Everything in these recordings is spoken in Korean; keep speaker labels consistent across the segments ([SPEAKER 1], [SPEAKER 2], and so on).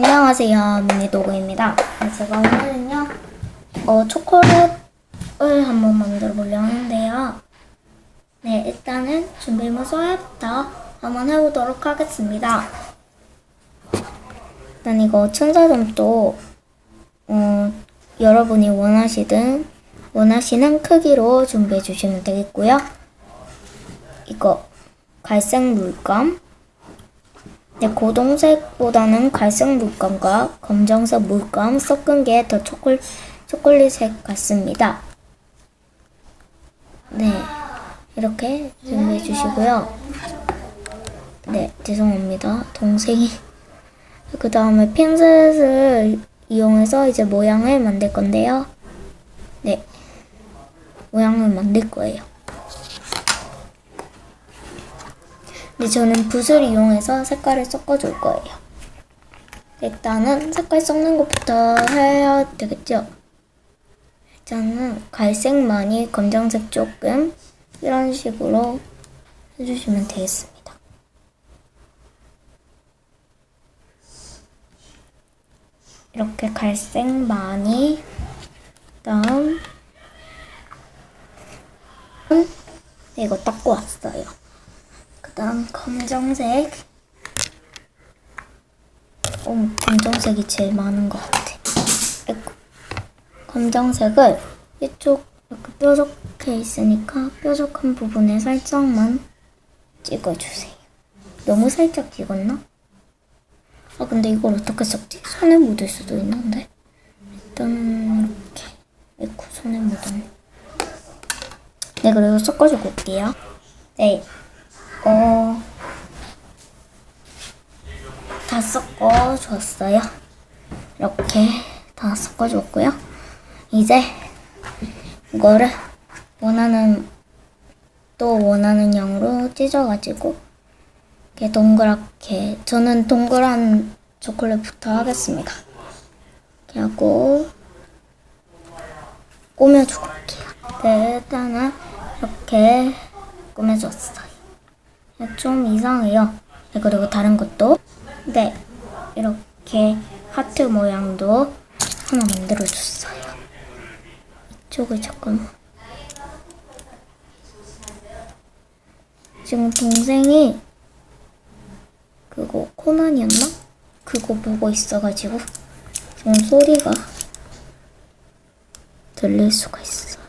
[SPEAKER 1] 안녕하세요, 미니도그입니다. 네, 제가 오늘은요, 어, 초콜릿을 한번 만들어 보려 하는데요. 네, 일단은 준비물소부터 한번 해보도록 하겠습니다. 일단 이거 천사점도, 어, 여러분이 원하시든, 원하시는 크기로 준비해 주시면 되겠고요. 이거, 갈색 물감, 네, 고동색보다는 갈색 물감과 검정색 물감 섞은 게 더 초콜, 초콜릿색 같습니다. 네, 이렇게 준비해 주시고요. 네, 죄송합니다. 동생이. 그 다음에 핀셋을 이용해서 이제 모양을 만들 건데요. 네, 모양을 만들 거예요. 근데 저는 붓을 이용해서 색깔을 섞어줄 거예요. 일단은 색깔 섞는 것부터 해야 되겠죠? 일단은 갈색 많이, 검정색 조금 이런 식으로 해주시면 되겠습니다. 이렇게 갈색 많이, 그다음 네, 이거 닦고 왔어요. 그다음 검정색. 어, 검정색이 제일 많은 것 같아. 검정색을 이쪽 이렇게 뾰족해 있으니까 뾰족한 부분에 살짝만 찍어주세요. 너무 살짝 찍었나? 아 근데 이걸 어떻게 섞지? 손에 묻을 수도 있는데 일단은 이렇게 아이고 손에 묻었네. 네 그리고 섞어주고 올게요. 네. 어, 다 섞어줬어요. 이렇게 다 섞어줬고요. 이제 이거를 원하는 또 원하는 양으로 찢어가지고 이렇게 동그랗게 저는 동그란 초콜릿부터 하겠습니다. 이렇게 하고 꾸며주고 올게요. 네, 일단은 이렇게 꾸며줬어요. 좀 이상해요. 네, 그리고 다른 것도 네 이렇게 하트 모양도 하나 만들어줬어요. 이쪽을 잠깐 지금 동생이 그거 코난이었나? 그거 보고 있어가지고 지금 소리가 들릴 수가 있어.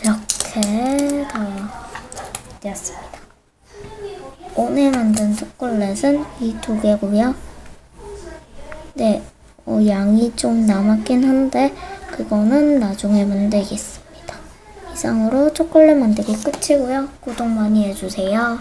[SPEAKER 1] 이렇게 다 되었습니다. 오늘 만든 초콜릿은 이 두 개고요. 네, 어, 양이 좀 남았긴 한데 그거는 나중에 만들겠습니다. 이상으로 초콜릿 만들기 끝이고요. 구독 많이 해주세요.